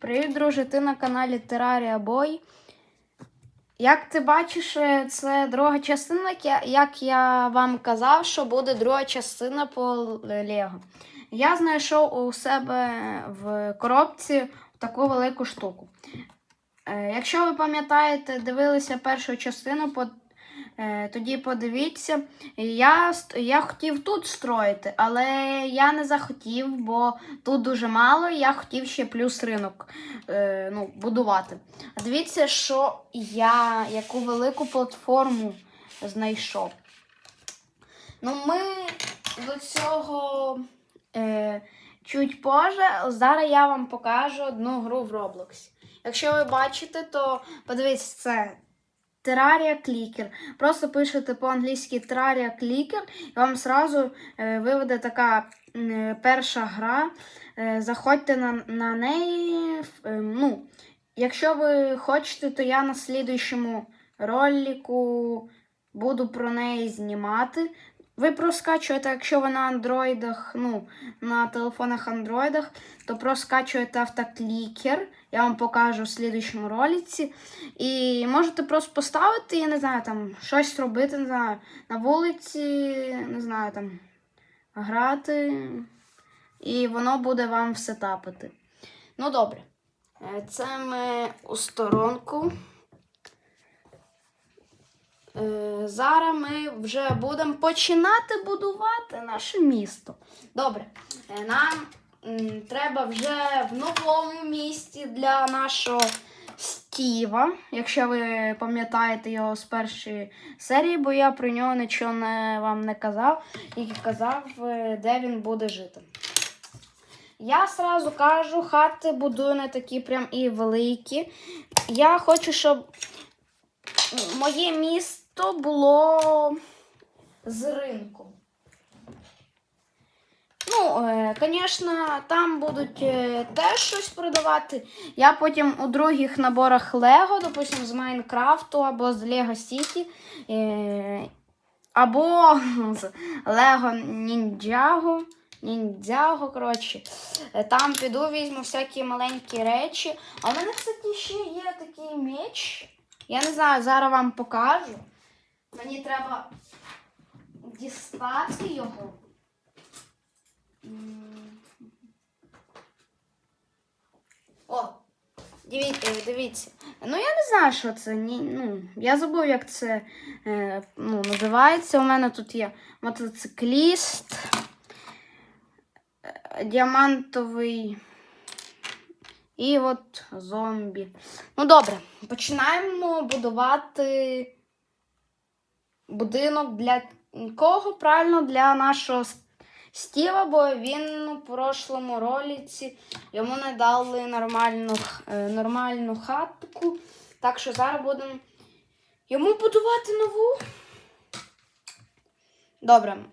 Привіт, друже, ти на каналі Терарія Бой. Як ти бачиш, е, це друга частина, як я, вам казав, що буде друга частина по Лего. Я знайшов у себе в коробці таку велику штуку. Е, Якщо ви пам'ятаєте, дивилися першу частину, по- тоді подивіться. Я, я хотів тут строїти, але я не захотів, бо тут дуже мало, я хотів ще плюс ринок е, ну, будувати. Дивіться, що я яку велику платформу знайшов. Ну, ми до цього е, чуть позже. Зараз я вам покажу одну гру в Roblox. Якщо ви бачите, то подивіться, це Terraria Clicker. Просто пишете по-англійськи Terraria Clicker, і вам зразу е, виведе така м, перша гра. Е, заходьте на, на неї. е, ну, якщо ви хочете, то я на слідуючому ролику буду про неї знімати. Ви проскачуєте, якщо ви на андроїдах, ну, на телефонах андроїдах, то проскачуєте автоклікер. Я вам покажу в слідуючому ролиці. І можете просто поставити, я не знаю, там щось робити, не знаю, на вулиці, не знаю, там грати. І воно буде вам все тапати. Ну, добре. Е, Це ми у сторонку. Е, Зараз ми вже будемо починати будувати наше місто. Добре, Е, нам треба вже в новому місті для нашого Стіва, якщо ви пам'ятаєте його з першої серії, бо я про нього нічого не, вам не казав, тільки казав, е, де він буде жити. Я сразу кажу, хати будую не такі прям і великі. Я хочу, щоб моє місто було з ринку. Ну, звісно, там будуть е, теж щось продавати. Я потім у других наборах Лего, допустим, з Майнкрафту або з Лего Сіті, е, або з Лего Ніндзяго. Ніндзяго, коротше. Е, Там піду, візьму всякі маленькі речі. А в мене, кстати, ще є такий меч. Я не знаю, зараз вам покажу. Мені треба дістати його. О, дивіться, дивіться. Ну, я не знаю, що це. Ні, ну, я забув, як це е, ну, називається. У мене тут є мотоцикліст, е, діамантовий і от зомбі. Ну, добре, починаємо будувати будинок для кого? Правильно, для нашого Стіва, бо він у прошлому роліці йому не дали нормальну, е, нормальну хатку. Так що зараз будемо йому будувати нову. Добре.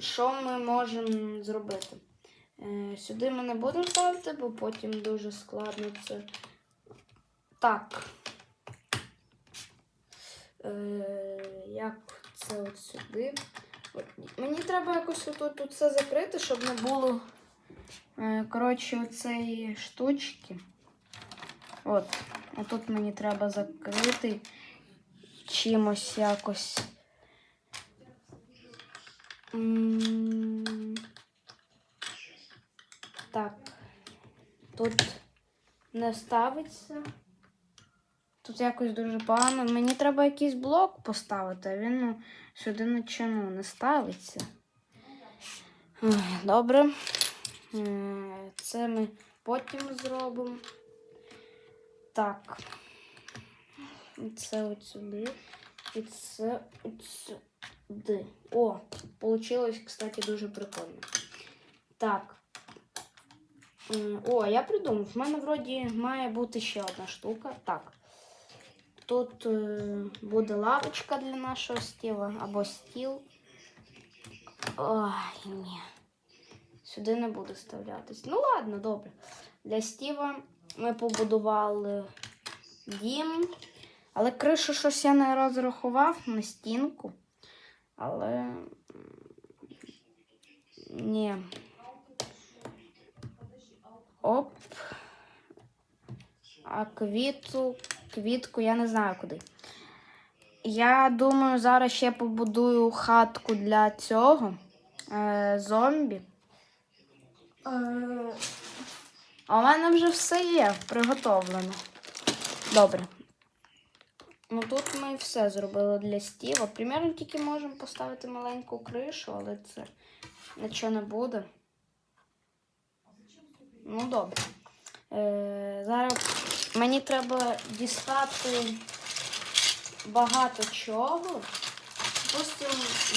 Що ми можемо зробити? Е, Сюди ми не будемо ставити, бо потім дуже складно це. Так. Е, як це от сюди? От, мені треба якось отут тут все закрити, щоб не було. Е, коротше, оцеї штучки. От. Отут мені треба закрити чимось якось. Так. Тут не ставиться. Тут якось дуже погано. Мені треба якийсь блок поставити, а він ну, сюди нічого ну, не ставиться. Добре. Е, Це ми потім зробимо. Так. Це от сюди. І це от сюди. О, получилось, кстати, дуже прикольно. Так. О, я придумав. В мене вроді має бути ще одна штука. Так. Тут е, буде лавочка для нашого стіла або стіл. Ой, ні. Сюди не буде вставлятись. Ну ладно, добре. Для стіва ми побудували дім. Але кришу щось я не розрахував на стінку. Але. Ні. Оп. а квіту, квітку я не знаю куди. Я думаю, зараз ще побудую хатку для цього е, зомбі. А у мене вже все є приготовлено. Добре. Ну тут ми все зробили для стіва. Примірно тільки можемо поставити маленьку кришу, але це нічого не буде. Ну, добре. Е, зараз мені треба дістати багато чого. Допустим,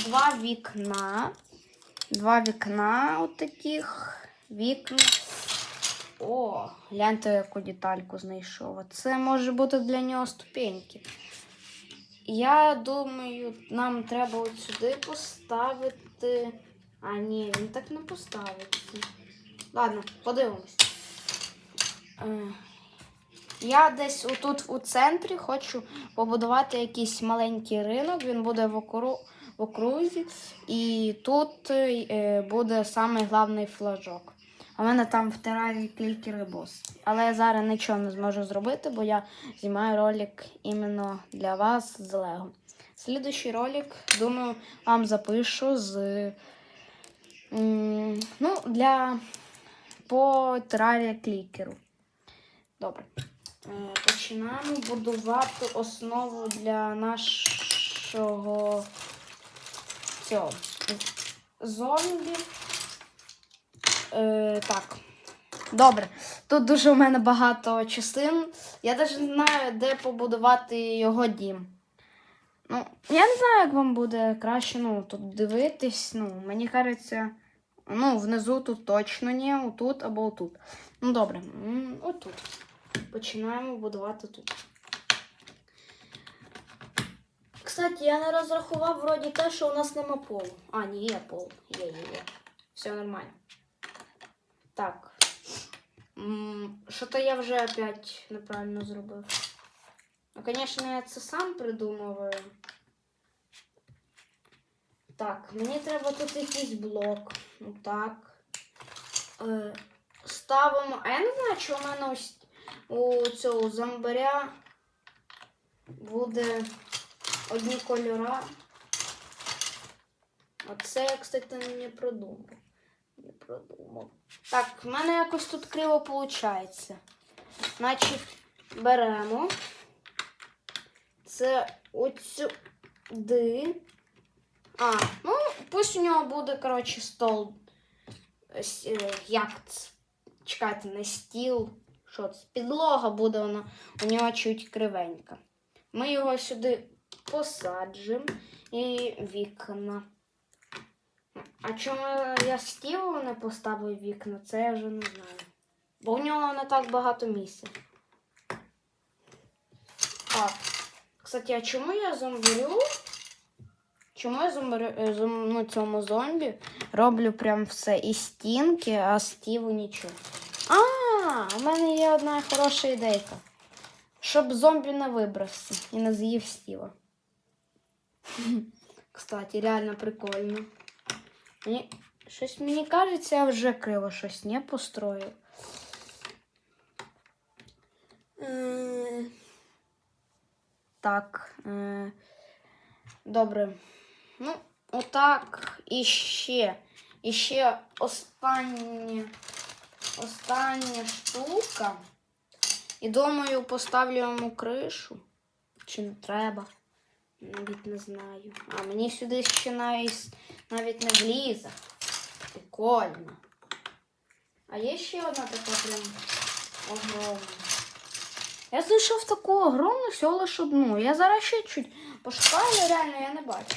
два вікна. Два вікна от таких вікна. О, гляньте, яку детальку знайшов. Це може бути для нього ступеньки. Я думаю, нам треба от сюди поставити. А, ні, він так не поставиться. Ладно, подивимось. Я десь отут у центрі хочу побудувати якийсь маленький ринок. Він буде в, окру... в окрузі. І тут е, буде самий головний флажок. А в мене там в терарії клікери бос. Але я зараз нічого не зможу зробити, бо я знімаю ролик іменно для вас з Лего. Слідуючий ролик, думаю, вам запишу з. Ну, для по терарія клікеру. Добре. Е, Починаємо будувати основу для нашого цього зомбі. Е, так. Добре. Тут дуже у мене багато частин. Я навіть не знаю, де побудувати його дім. Ну, я не знаю, як вам буде краще ну, тут дивитись. Ну, мені кажеться, ну, внизу тут точно ні, отут або отут. Ну, добре, отут. Починаємо будувати тут. Кстати, я не розрахував вроді те, що у нас нема полу. А, ні, є пол. Є, є, є. Все нормально. Так. М, Що-то я вже опять неправильно зробив. Ну, звісно, я це сам придумуваю. Так, мені треба тут якийсь блок. Ну так. Е, ставимо. А я не знаю, чи у мене ось у цього зомбаря буде одні кольора. Оце я, кстати, не продумав. Не продумав. Так, в мене якось тут криво виходить. Значить, беремо. Це отсюди. А, ну, пусть у нього буде, коротше, стол. Е, Як це? Чекайте, не стіл. Що? Підлога буде вона у нього чуть кривенька. Ми його сюди посаджимо і вікна. А чому я стілу не поставив вікна, це я вже не знаю. Бо в нього не так багато місця. Так. Кстати, а чому я зомбарю? Чому я зомбарю, е, ну, цьому зомбі роблю прям все і стінки, а стіву нічого. А, у мене є одна хороша ідейка. Щоб зомбі не вибрався і не з'їв стіва. Кстати, реально прикольно. Мені, щось мені кажеться, я вже криво щось не построїв. Е, Так. Е, добре. Ну, отак. І ще. І ще остання, остання штука. І думаю, поставлю йому кришу. Чи не треба? Навіть не знаю. А мені сюди ще навіть, навіть не влізе. Прикольно. А є ще одна така прям огромна. Я знайшов таку огромну всього лиш одну. Я зараз ще чуть пошукаю, але реально я не бачу.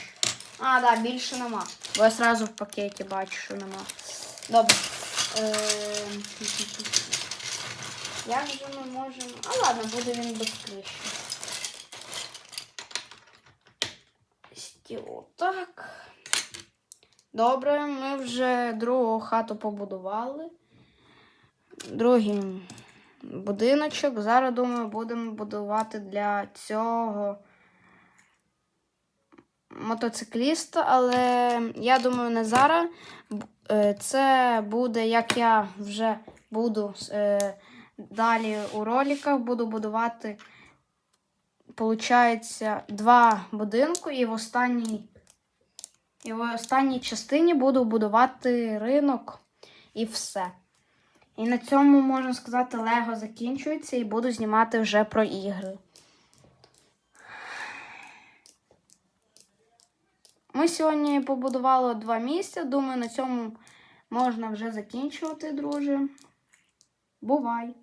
А, да, більше нема. Бо я одразу в пакеті бачу, що нема. Добре. Ем, Як же ми можемо. А ладно, буде він без криші. Стіло так. Добре, ми вже другу хату побудували. Другий будиночок. Зараз, думаю, будемо будувати для цього мотоцикліста, але я думаю, не зараз. Е, Це буде, як я вже буду е, Далі у роликах буду будувати, получається, два будинку, і в останній, і в останній частині буду будувати ринок і все. І на цьому, можна сказати, Лего закінчується і буду знімати вже про ігри. Ми сьогодні побудували два місця. Думаю, на цьому можна вже закінчувати, друже. Бувай!